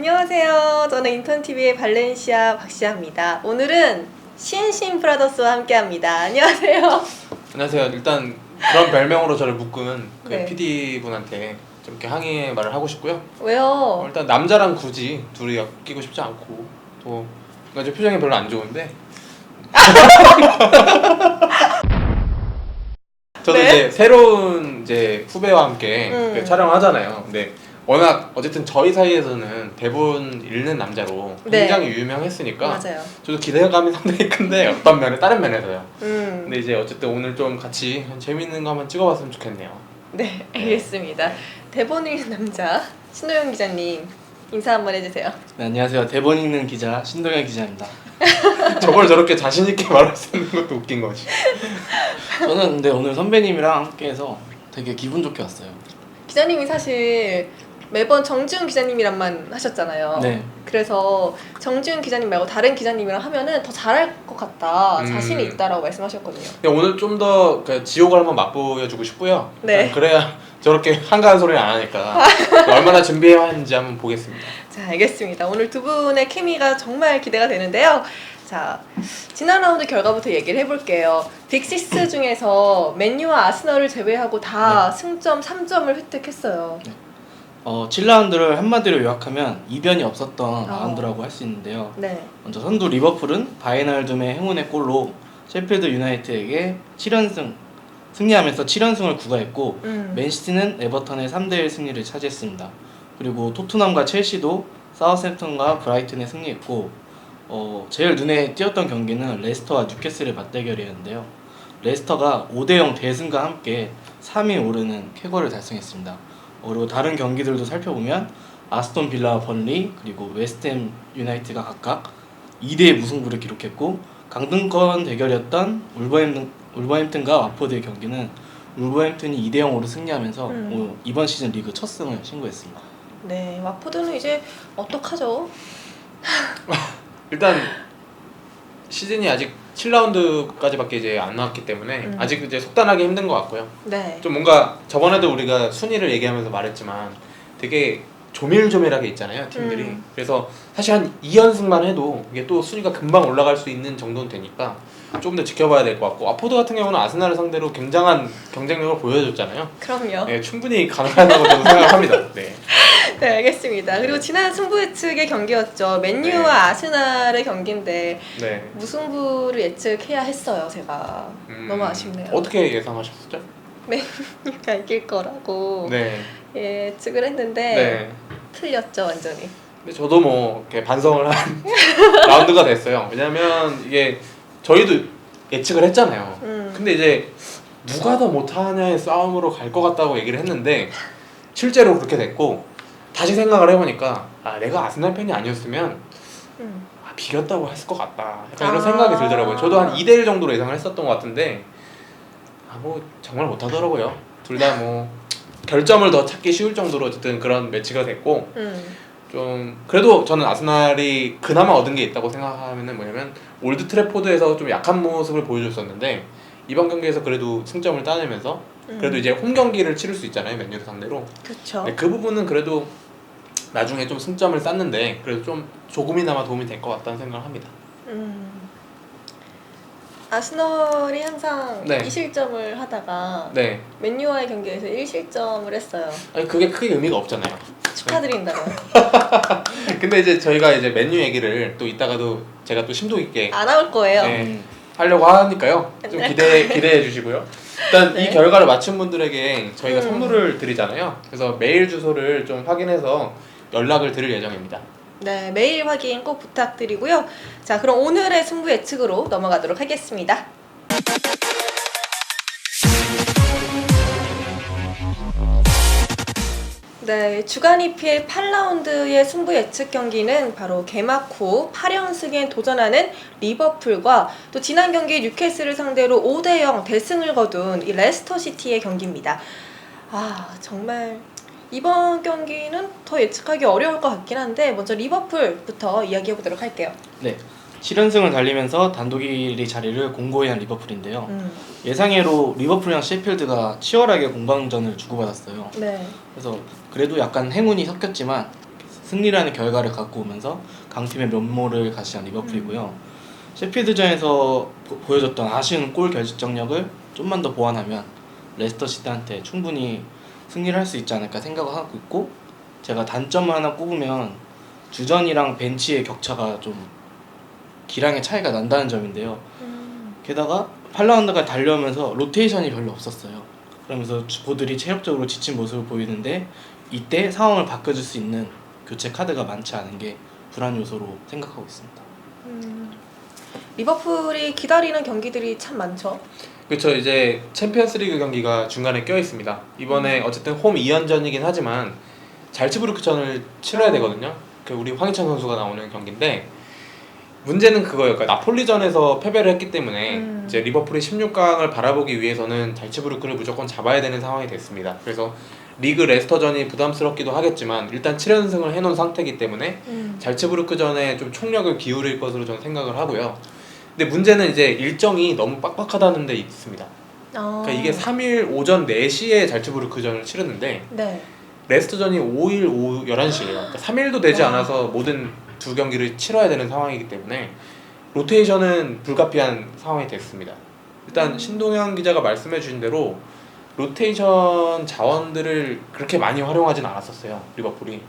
안녕하세요. 저는 인턴TV의 발렌시아 박시아입니다. 오늘은 신신 브라더스와 함께합니다. 안녕하세요. 안녕하세요. 일단 그런 별명으로 저를 묶은 그 네. PD 분한테 좀 이렇게 항의 말을 하고 싶고요. 어, 왜요? 일단 남자랑 굳이 둘이 엮이고 싶지 않고 또 그러니까 제 표정이 별로 안 좋은데. 저도 네? 이제 새로운 이제 후배와 함께 음. 그 촬영을 하잖아요. 근데 워낙 어쨌든 저희 사이에서는 대본 읽는 남자로 네. 굉장히 유명했으니까 맞아요. 저도 기대감이 상당히 큰데 어떤 면에 다른 면에서요. 음, 근데 이제 어쨌든 오늘 좀 같이 재밌는 거 한번 찍어봤으면 좋겠네요. 네, 알겠습니다. 대본 읽는 남자 신도영 기자님 인사 한번 해주세요. 네, 안녕하세요. 대본 읽는 기자 신동현 기자입니다. 저걸 저렇게 자신 있게 말할 수 있는 것도 웃긴 거지. 저는 근데 오늘 선배님이랑 함께해서 되게 기분 좋게 왔어요. 기자님이 사실 매번 정지훈 기자님이랑만 하셨잖아요. 네. 그래서 정지훈 기자님 말고 다른 기자님이랑 하면은 더 잘할 것 같다, 음. 자신이 있다라고 말씀하셨거든요. 오늘 좀더그 지옥을 한번 맛보여주고 싶고요. 네. 일단 그래야 저렇게 한가한 소리를 안 하니까 얼마나 준비해왔는지 한번 보겠습니다. 자, 알겠습니다. 오늘 두 분의 케미가 정말 기대가 되는데요. 자, 지난 라운드 결과부터 얘기를 해볼게요. 빅시스 중에서 맨유와 아스널을 제외하고 다 승점 3점을 획득했어요. 어, 7라운드를 한마디로 요약하면 이변이 없었던 라운드라고 할 수 있는데요. 네. 먼저 선두 리버풀은 바이널둠의 행운의 골로 셰필드 유나이트에게 7연승 승리하면서 7연승을 구가했고 음. 맨시티는 에버턴의 3대1 승리를 차지했습니다. 그리고 토트넘과 첼시도 사우샘턴과 브라이튼에 승리했고 어, 제일 눈에 띄었던 경기는 레스터와 뉴캐슬의 맞대결이었는데요. 레스터가 5대0 대승과 함께 3위 오르는 쾌거를 달성했습니다. 어, 그리고 다른 경기들도 살펴보면 아스톤 빌라와 번리 그리고 웨스트햄 유나이트가 각각 2대 무승부를 기록했고 강등권 대결이었던 울버햄튼, 울버햄튼과 와포드의 경기는 울버햄튼이 2대 0으로 승리하면서 음. 어, 이번 시즌 리그 첫 승을 신고했습니다. 네. 와포드는 이제 어떡하죠? 일단 시즌이 아직 7라운드까지밖에 이제 안 나왔기 때문에 음. 아직 이제 속단하기 힘든 것 같고요. 네. 좀 뭔가 저번에도 우리가 순위를 얘기하면서 말했지만 되게 조밀조밀하게 있잖아요 팀들이 음. 그래서 사실 한 2연승만 해도 이게 또 순위가 금방 올라갈 수 있는 정도는 되니까 조금 더 지켜봐야 될 것 같고 아포드 같은 경우는 아스날을 상대로 굉장한 경쟁력을 보여줬잖아요 그럼요. 네, 충분히 가능하다고 저는 생각합니다 네. 네, 알겠습니다. 그리고 지난 승부 예측의 경기였죠. 맨유와 네. 아스날의 경기인데 네. 무승부를 예측해야 했어요, 제가. 음, 너무 아쉽네요. 어떻게 예상하셨었죠? 맨유가 이길 거라고 네. 예측을 했는데 네. 틀렸죠, 완전히. 근데 저도 뭐 이렇게 반성을 한 라운드가 됐어요. 왜냐면 이게 저희도 예측을 했잖아요. 음. 근데 이제 누가 더 못하냐의 싸움으로 갈 것 같다고 얘기를 했는데 실제로 그렇게 됐고 다시 생각을 해보니까 아 내가 아스날 팬이 아니었으면 음. 아, 비겼다고 했을 것 같다. 약간 이런 아. 생각이 들더라고요. 저도 한 2대1 정도로 예상을 했었던 것 같은데 아 뭐 정말 못하더라고요. 둘 다 뭐 결점을 더 찾기 쉬울 정도로 어쨌든 그런 매치가 됐고 음. 좀 그래도 저는 아스날이 그나마 얻은 게 있다고 생각하면은 뭐냐면 올드 트래포드에서 좀 약한 모습을 보여줬었는데 이번 경기에서 그래도 승점을 따내면서 음. 그래도 이제 홈 경기를 치를 수 있잖아요 맨유를 상대로. 근데 그 부분은 그래도 나중에 좀 승점을 쌌는데 그래도 좀 조금이나마 도움이 될 것 같다는 생각을 합니다 음. 아스널이 항상 네. 2실점을 하다가 네 맨유와의 경기에서 1실점을 했어요. 아니 그게 크게 의미가 없잖아요 축하드린다고요. 근데 이제 저희가 이제 맨유 얘기를 또 이따가도 제가 또 심도 있게 안 나올 거예요. 네. 음, 하려고 하니까요. 좀 기대 기대해 주시고요. 일단 네. 이 결과를 맞춘 분들에게 저희가 음. 선물을 드리잖아요. 그래서 메일 주소를 좀 확인해서 연락을 드릴 예정입니다. 네, 메일 확인 꼭 부탁드리고요. 자, 그럼 오늘의 승부 예측으로 넘어가도록 하겠습니다. 네, 주간 EPL 8라운드의 승부 예측 경기는 바로 개막 후 8연승에 도전하는 리버풀과 또 지난 경기 뉴캐슬을 상대로 5대0 대승을 거둔 이 레스터 시티의 경기입니다. 아, 정말 이번 경기는 더 예측하기 어려울 것 같긴 한데 먼저 리버풀부터 이야기해 보도록 할게요. 네. 7연승을 달리면서 단독 1위 자리를 공고히 한 리버풀인데요. 음, 예상외로 리버풀이랑 셰필드가 치열하게 공방전을 주고받았어요. 네. 그래서 그래도 약간 행운이 섞였지만 승리라는 결과를 갖고 오면서 강팀의 면모를 가시한 리버풀이고요. 셰필드전에서 보- 보여줬던 아쉬운 골 결정력을 좀만 더 보완하면 레스터 시티한테 충분히 승리를 할 수 있지 않을까 생각을 하고 있고 제가 단점을 하나 꼽으면 주전이랑 벤치의 격차가 좀 기량의 차이가 난다는 점인데요. 음. 게다가 8라운드가 달려오면서 로테이션이 별로 없었어요. 그러면서 주포들이 체력적으로 지친 모습을 보이는데 이때 상황을 바꿔줄 수 있는 교체 카드가 많지 않은 게 불안 요소로 생각하고 있습니다. 음. 리버풀이 기다리는 경기들이 참 많죠. 그렇죠. 이제 챔피언스리그 경기가 중간에 껴 있습니다. 이번에 어쨌든 홈 2연전이긴 하지만 잘츠부르크전을 치러야 되거든요. 그 우리 황희찬 선수가 나오는 경기인데 문제는 그거예요. 그러니까 나폴리전에서 패배를 했기 때문에 음. 이제 리버풀이 16강을 바라보기 위해서는 잘츠부르크를 무조건 잡아야 되는 상황이 됐습니다. 그래서 리그 레스터전이 부담스럽기도 하겠지만 일단 7연승을 해놓은 상태이기 때문에 음. 잘츠부르크전에 좀 총력을 기울일 것으로 저는 생각을 하고요. 근데 문제는 이제 일정이 너무 빡빡하다는 데 있습니다. 아. 그러니까 이게 3일 오전 4시에 잘츠부르크전을 치르는데 네. 레스터전이 5일 오후 11시예요. 그러니까 3일도 되지 와. 않아서 모든 두 경기를 치러야 되는 상황이기 때문에 로테이션은 불가피한 상황이 됐습니다. 일단 음. 신동현 기자가 말씀해 주신 대로 로테이션 자원들을 그렇게 많이 활용하진 않았었어요. 리버풀이.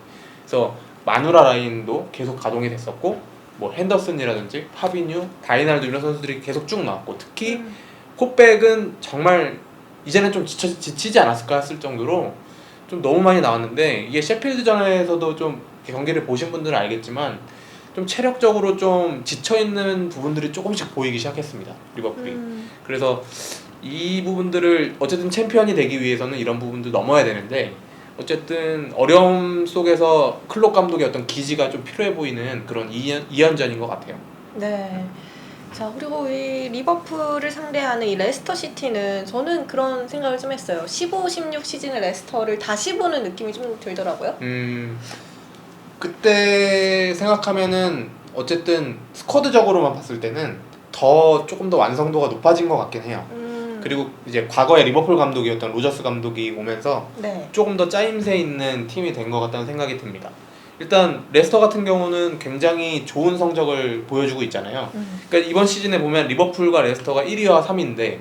그래서 마누라 라인도 계속 가동이 됐었고 뭐 핸더슨이라든지 파비뉴, 다이날도 이런 선수들이 계속 쭉 나왔고 특히 음. 콧백은 정말 이제는 좀 지쳐, 지치지 않았을까 했을 정도로 좀 너무 많이 나왔는데 이게 셰필드전에서도 좀 경기를 보신 분들은 알겠지만 좀 체력적으로 좀 지쳐 있는 부분들이 조금씩 보이기 시작했습니다 리버풀이 음. 그래서 이 부분들을 어쨌든 챔피언이 되기 위해서는 이런 부분도 넘어야 되는데 어쨌든 어려움 속에서 클롭 감독의 어떤 기지가 좀 필요해 보이는 그런 2연, 2연전인 것 같아요 네. 자 그리고 이 리버풀을 상대하는 이 레스터 시티는 저는 그런 생각을 좀 했어요. 15, 16 시즌의 레스터를 다시 보는 느낌이 좀 들더라고요. 음 그때 생각하면은 어쨌든 스쿼드적으로만 봤을 때는 더 조금 더 완성도가 높아진 것 같긴 해요. 음. 그리고 이제 과거에 리버풀 감독이었던 로저스 감독이 오면서 네. 조금 더 짜임새 있는 팀이 된 것 같다는 생각이 듭니다. 일단 레스터 같은 경우는 굉장히 좋은 성적을 보여주고 있잖아요. 음. 그러니까 이번 시즌에 보면 리버풀과 레스터가 1위와 3위인데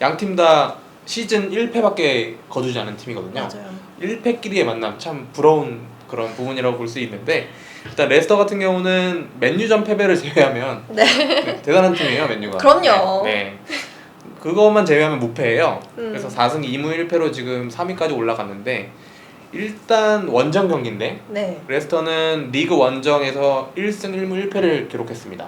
양 팀 다 시즌 1패밖에 거두지 않은 팀이거든요. 맞아요. 1패끼리의 만남 참 부러운 그런 부분이라고 볼 수 있는데 일단 레스터 같은 경우는 맨유전 패배를 제외하면 네. 네, 대단한 팀이에요 맨유가 그럼요. 네, 네. 그것만 제외하면 무패예요 음. 그래서 4승 2무 1패로 지금 3위까지 올라갔는데 일단 원정 경기인데 네. 레스터는 리그 원정에서 1승 1무 1패를 기록했습니다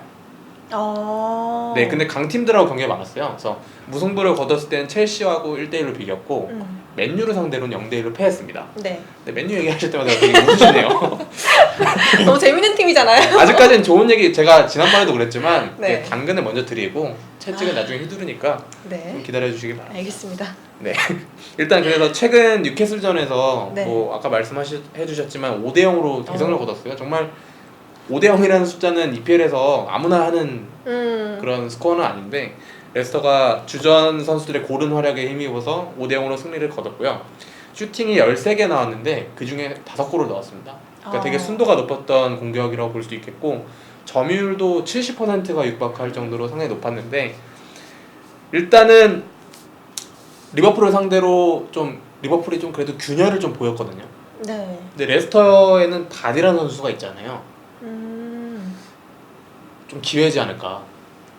아. 네 근데 강팀들하고 경기가 많았어요 그래서 무승부를 거뒀을 때는 첼시하고 1대1로 비겼고 음. 맨유를 상대로는 0대1로 패했습니다 네. 근데 맨유 얘기하실 때마다 되게 웃으시네요 너무 재밌는 팀이잖아요. 아직까지는 좋은 얘기 제가 지난번에도 그랬지만 네. 네. 당근을 먼저 드리고 채찍은 아. 나중에 휘두르니까 좀 네. 기다려 주시기 바랍니다. 알겠습니다. 일단 그래서 최근 뉴캐슬전에서 네. 뭐 아까 말씀해 주셨지만 5대 0으로 대승을 어. 거뒀어요. 정말 5대 0이라는 숫자는 EPL에서 아무나 하는 음. 그런 스코어는 아닌데 레스터가 주전 선수들의 고른 활약에 힘입어서 5대 0으로 승리를 거뒀고요. 슈팅이 13개 나왔는데 그 중에 5골을 넣었습니다. 그러니까 아. 되게 순도가 높았던 공격이라고 볼 수 있겠고 점유율도 70%가 육박할 정도로 상당히 높았는데 일단은 리버풀을 상대로 좀 리버풀이 좀 그래도 균열을 좀 보였거든요. 네. 근데 레스터에는 바디라는 선수가 있잖아요. 음. 좀 기회지 않을까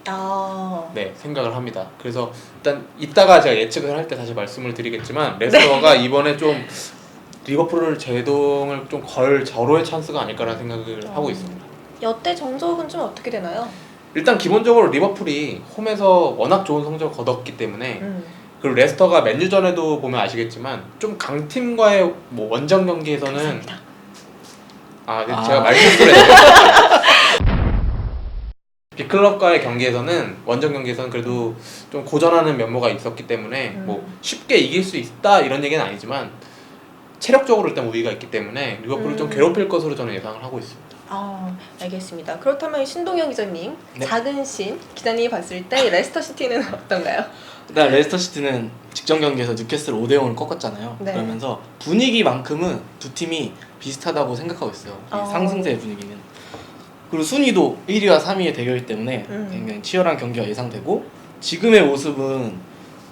아. 네 생각을 합니다. 그래서 일단 이따가 제가 예측을 할 때 다시 말씀을 드리겠지만 레스터가 이번에 좀 리버풀을 제동을 좀 걸 절호의 찬스가 아닐까라는 생각을 어. 하고 있습니다. 여태 정적은 좀 어떻게 되나요? 일단 기본적으로 리버풀이 홈에서 워낙 좋은 성적을 거뒀기 때문에 음. 그리고 레스터가 맨유전에도 보면 아시겠지만 좀 강팀과의 뭐 원정 경기에서는 감사합니다. 아, 네, 아. 제가 말실수를 했네요. 빅클럽과의 경기에서는 원정 경기에서는 그래도 좀 고전하는 면모가 있었기 때문에 음. 뭐 쉽게 이길 수 있다 이런 얘기는 아니지만 체력적으로 일단 우위가 있기 때문에 리버풀을 좀 음. 괴롭힐 것으로 저는 예상을 하고 있습니다. 아, 알겠습니다. 그렇다면 신동영 기자님, 네. 작은 신 기자님이 봤을 때 레스터 시티는 어떤가요? 일단 레스터 시티는 직전 경기에서 뉴캐슬 5대 0으로 꺾었잖아요. 네. 그러면서 분위기만큼은 두 팀이 비슷하다고 생각하고 있어요. 이 어. 상승세의 분위기는. 그리고 순위도 1위와 3위의 대결이기 때문에 음. 굉장히 치열한 경기가 예상되고 지금의 모습은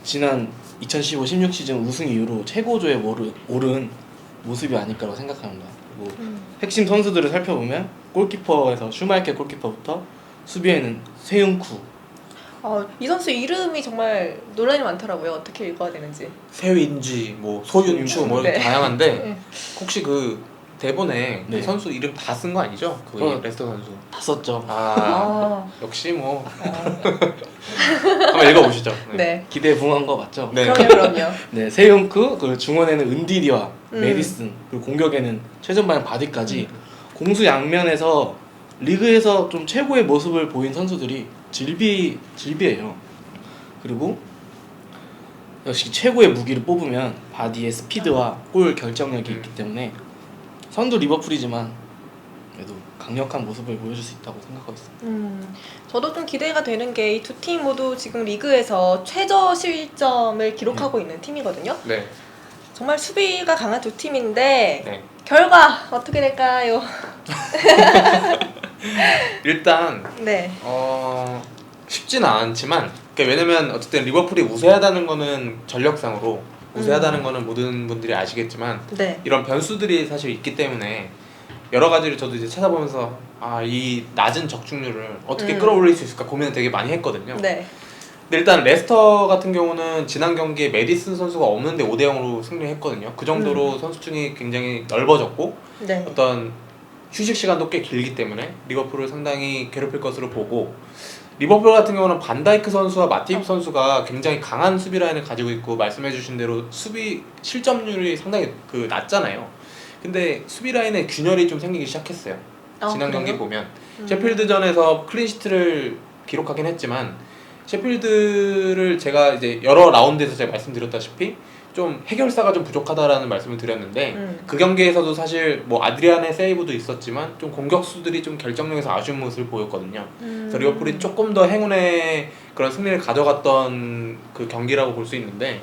지난 2015-16 시즌 우승 이후로 최고조에 오른 모습이 아닐까라고 생각합니다. 그리고 음. 핵심 선수들을 살펴보면 골키퍼에서 슈마이케 골키퍼부터 수비에는 세윤쿠, 어, 이 선수 이름이 정말 논란이 많더라고요. 어떻게 읽어야 되는지. 세윈지, 뭐 소윤추 뭐 이렇게 네. 다양한데 네. 혹시 그 대본에 그 네. 선수 이름 다 쓴 거 아니죠? 그 어. 레스터 선수. 다 썼죠. 아, 아, 역시 뭐 아, 한번 읽어보시죠. 네. 기대에 부응한 거 맞죠? 네. 그럼요, 그럼요. 네, 세윤쿠, 그리고 중원에는 은디디와 음. 메디슨, 그리고 공격에는 최전방 바디까지 공수 양면에서 리그에서 좀 최고의 모습을 보인 선수들이 질비 질비해요. 그리고 역시 최고의 무기를 뽑으면 바디의 스피드와 골 결정력이 음. 있기 때문에 선두 리버풀이지만 그래도 강력한 모습을 보여줄 수 있다고 생각하고 있습니다. 음, 저도 좀 기대가 되는 게 이 두 팀 모두 지금 리그에서 최저 실점을 기록하고 있는 팀이거든요. 네. 정말 수비가 강한 두 팀인데 네. 결과 어떻게 될까요? 일단 네. 어 쉽지는 않지만 그러니까 왜냐면 어쨌든 리버풀이 우세하다는 거는 전력상으로 우세하다는 음. 거는 모든 분들이 아시겠지만 네. 이런 변수들이 사실 있기 때문에 여러 가지를 저도 이제 찾아보면서 아 이 낮은 적중률을 어떻게 음. 끌어올릴 수 있을까 고민을 되게 많이 했거든요. 네. 근데 일단 레스터 같은 경우는 지난 경기에 메디슨 선수가 없는데 5대 0으로 승리했거든요. 그 정도로 선수층이 굉장히 넓어졌고 네. 어떤 휴식 시간도 꽤 길기 때문에 리버풀을 상당히 괴롭힐 것으로 보고 리버풀 같은 경우는 반다이크 선수와 마팁 선수가 굉장히 강한 수비 라인을 가지고 있고 말씀해주신 대로 수비 실점률이 상당히 그 낮잖아요. 근데 수비 라인에 균열이 좀 생기기 시작했어요. 아, 지난 그래요? 경기 보면 음. 셰필드전에서 클린시트를 기록하긴 했지만 셰필드를 제가 이제 여러 라운드에서 제가 말씀드렸다시피 좀 해결사가 좀 부족하다라는 말씀을 드렸는데 음. 그 경기에서도 사실 뭐 아드리안의 세이브도 있었지만 좀 공격수들이 좀 결정력에서 아쉬운 모습을 보였거든요. 음. 그래서 리버풀이 조금 더 행운의 그런 승리를 가져갔던 그 경기라고 볼 수 있는데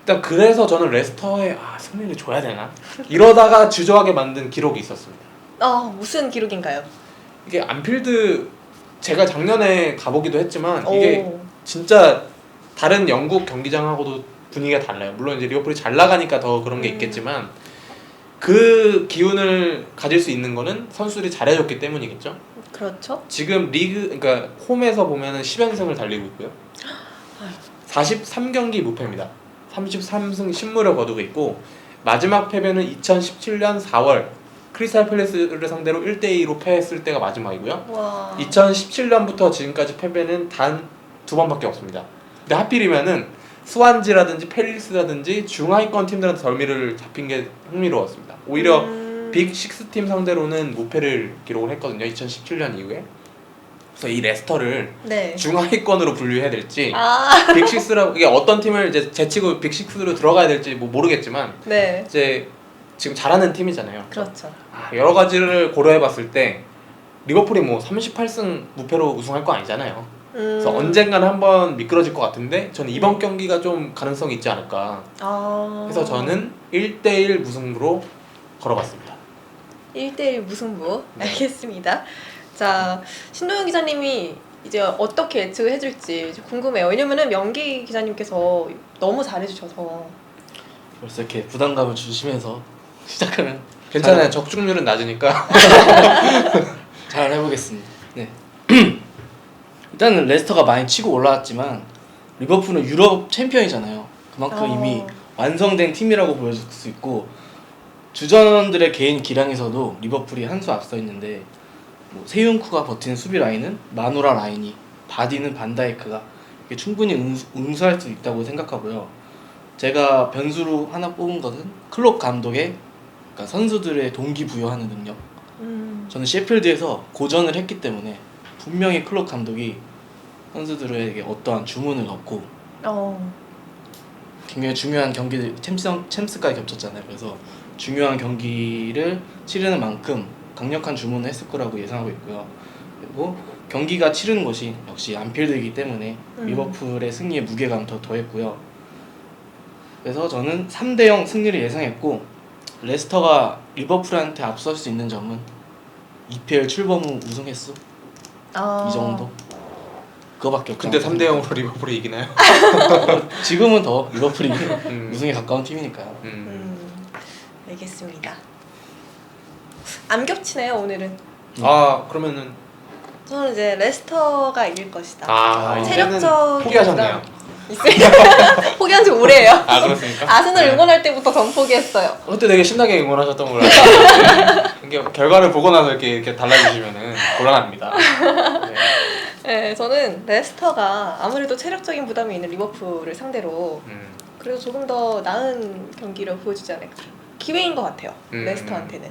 일단 그래서 저는 레스터에 아 승리를 줘야 되나 이러다가 주저하게 만든 기록이 있었습니다. 아 무슨 기록인가요? 이게 안필드 제가 작년에 가보기도 했지만 이게 오. 진짜 다른 영국 경기장하고도 분위기가 달라요. 물론 이제 리버풀이 잘 나가니까 더 그런 게 음. 있겠지만 그 기운을 가질 수 있는 거는 선수들이 잘해줬기 때문이겠죠. 그렇죠. 지금 리그 그러니까 홈에서 보면은 10연승을 달리고 있고요. 43경기 무패입니다. 33승 10무를 거두고 있고 마지막 패배는 2017년 4월 크리스탈 팰레스를 상대로 1대 2로 패했을 때가 마지막이고요. 와. 2017년부터 지금까지 패배는 단 두 번밖에 없습니다. 근데 하필이면은 스완지라든지 펠리스라든지 중하위권 팀들한테 덜미를 잡힌 게 흥미로웠습니다. 오히려 음. 빅 6 팀 상대로는 무패를 기록을 했거든요. 2017년 이후에. 그래서 이 레스터를 네. 중하위권으로 분류해야 될지 아. 빅6라고 이게 어떤 팀을 이제 제치고 빅6로 들어가야 될지 뭐 모르겠지만 네. 이제 지금 잘하는 팀이잖아요. 그렇죠. 아, 여러 가지를 고려해봤을 때 리버풀이 뭐 38승 무패로 우승할 거 아니잖아요. 음. 그래서 언젠가는 한번 미끄러질 것 같은데 저는 이번 경기가 좀 가능성이 있지 않을까. 아. 그래서 저는 1대1 무승부로 걸어봤습니다. 1대1 무승부. 네. 알겠습니다. 자, 신도영 기자님이 이제 어떻게 예측을 해줄지 좀 궁금해요. 왜냐면은 명기 기자님께서 너무 잘해주셔서. 벌써 이렇게 부담감을 주시면서 시작하면 괜찮아요. 적중률은 낮으니까. 잘 해보겠습니다. 네. 일단은 레스터가 많이 치고 올라왔지만 리버풀은 유럽 챔피언이잖아요. 그만큼 어. 이미 완성된 팀이라고 보여줄 수 있고 주전들의 개인 기량에서도 리버풀이 한 수 앞서 있는데 뭐 세윤쿠가 버티는 수비 라인은 마누라 라인이 바디는 반다이크가 충분히 응수, 응수할 수 있다고 생각하고요. 제가 변수로 하나 뽑은 것은 클롭 감독의 그러니까 선수들의 동기 부여하는 능력. 음. 저는 셰필드에서 고전을 했기 때문에 분명히 클럽 감독이 선수들에게 어떠한 주문을 넣고 어. 굉장히 중요한 경기들 챔스 챔스까지 겹쳤잖아요. 그래서 중요한 경기를 치르는 만큼 강력한 주문을 했을 거라고 예상하고 있고요. 그리고 경기가 치르는 곳이 역시 안필드이기 때문에 음. 리버풀의 승리에 무게감 더 더했고요. 그래서 저는 3대 0 승리를 예상했고 레스터가 리버풀한테 앞설 수 있는 점은 EPL 출범 후 우승 횟수 아. 이 정도. 그거밖에 없죠. 근데 3대 0으로 리버풀이 이기나요? 지금은 더 리버풀이 음. 우승에 가까운 팀이니까요. 음. 음, 알겠습니다. 안 겹치네요 오늘은. 아 그러면은 저는 이제 레스터가 이길 것이다. 아 아, 이제는 체력적인 포기하셨네요. 포기한 지 오래예요. 아 그렇습니까? 아스널 네. 응원할 때부터 전 포기했어요. 그때 되게 신나게 응원하셨던 걸로 알고 있는데 이게 결과를 보고 나서 이렇게 이렇게 달라지시면은 곤란합니다. 네. 네, 저는 레스터가 아무래도 체력적인 부담이 있는 리버풀을 상대로 음. 그래도 조금 더 나은 경기를 보여주지 않을까. 기회인 것 같아요. 음. 레스터한테는.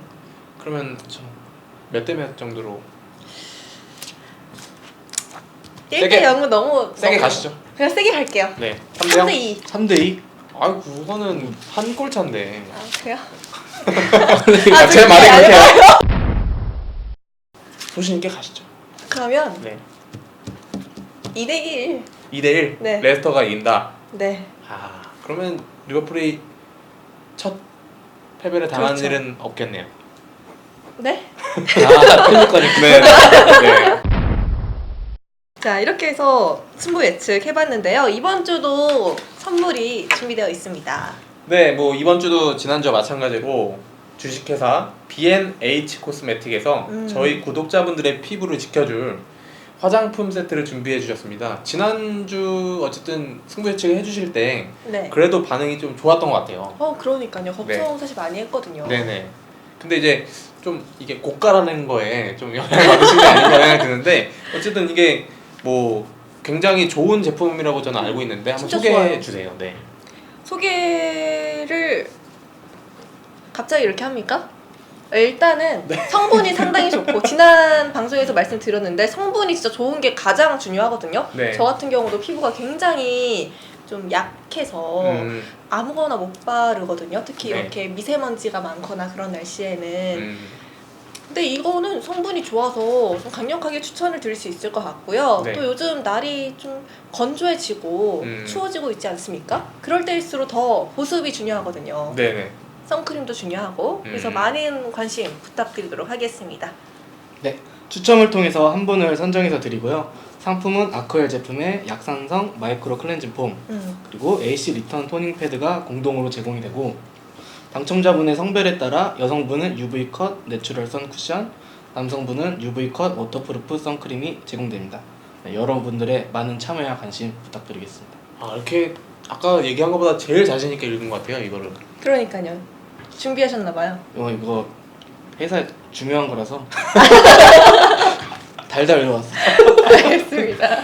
그러면 몇 대 몇 정도로 1대 세게- 0은 너무 세게 너무- 가시죠? 그냥 세게 갈게요. 네. 3대 0. 3대 2. 3대 2. 아이고 그거는 한 골 차인데. 아, 그래요? 아, 제 말이 그렇게 소신 있게 가시죠. 그러면 네. 2대 1. 2대 1. 네. 레스터가 이긴다. 네. 아 그러면 리버풀이 첫 패배를 당한 그렇죠. 일은 없겠네요. 네. 아, 팬유까지. 네. 네. 자, 이렇게 해서 승부 예측 해봤는데요. 이번 주도 선물이 준비되어 있습니다. 네, 뭐 이번 주도 지난주와 마찬가지로 주식회사 B&H 코스메틱에서 음. 저희 구독자분들의 피부를 지켜줄 화장품 세트를 준비해 주셨습니다. 지난주 어쨌든 승부 예측을 해주실 때 네. 그래도 반응이 좀 좋았던 것 같아요. 어, 그러니까요. 걱정 네. 사실 많이 했거든요. 네네. 근데 이제 좀 이게 고가라는 거에 좀 영향을 받으신 게 아닌가 생각이 드는데 어쨌든 이게 뭐 굉장히 좋은 제품이라고 저는 알고 있는데 한번 진짜 소개해 좋아요. 주세요. 네. 소개를 갑자기 이렇게 합니까? 일단은 네. 성분이 상당히 좋고 말씀드렸는데 성분이 진짜 좋은 게 가장 중요하거든요. 네. 저 같은 경우도 피부가 굉장히 좀 약해서 음, 아무거나 못 바르거든요. 특히 네. 이렇게 미세먼지가 많거나 그런 날씨에는. 음, 근데 이거는 성분이 좋아서 좀 강력하게 추천을 드릴 수 있을 것 같고요. 네. 또 요즘 날이 좀 건조해지고 음. 추워지고 있지 않습니까? 그럴 때일수록 더 보습이 중요하거든요. 네네. 선크림도 중요하고 그래서 음. 많은 관심 부탁드리도록 하겠습니다. 네, 추첨을 통해서 한 분을 선정해서 드리고요. 상품은 아쿠엘 제품의 약산성 마이크로 클렌징 폼 음. 그리고 AC 리턴 토닝 패드가 공동으로 제공이 되고 당첨자분의 성별에 따라 여성분은 UV 컷 내추럴 선 쿠션, 남성분은 UV 컷 워터프루프 선크림이 제공됩니다. 네, 여러분들의 많은 참여와 관심 부탁드리겠습니다. 아 이렇게 아까 얘기한 것보다 제일 자신 있게 읽은 것 같아요 이거를. 그러니까요. 준비하셨나 봐요. 이거 이거 회사에 중요한 거라서 달달 외워왔어. 알겠습니다.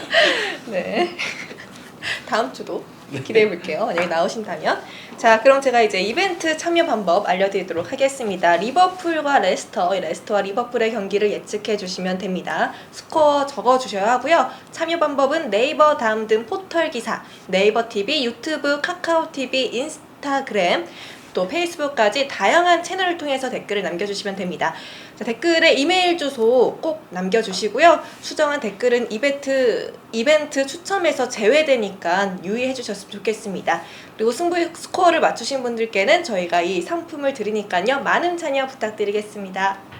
네. 다음 주도 기대해 볼게요. 만약에 나오신다면. 자, 그럼 제가 이제 이벤트 참여 방법 알려드리도록 하겠습니다. 리버풀과 레스터, 이 레스터와 리버풀의 경기를 예측해 주시면 됩니다. 스코어 적어 주셔야 하고요. 참여 방법은 네이버 다음 등 포털 기사, 네이버 TV, 유튜브, 카카오 TV, 인스타그램, 또 페이스북까지 다양한 채널을 통해서 댓글을 남겨주시면 됩니다. 자, 댓글에 이메일 주소 꼭 남겨주시고요. 수정한 댓글은 이벤트, 이벤트 추첨에서 제외되니까 유의해 주셨으면 좋겠습니다. 그리고 승부 스코어를 맞추신 분들께는 저희가 이 상품을 드리니까요. 많은 참여 부탁드리겠습니다.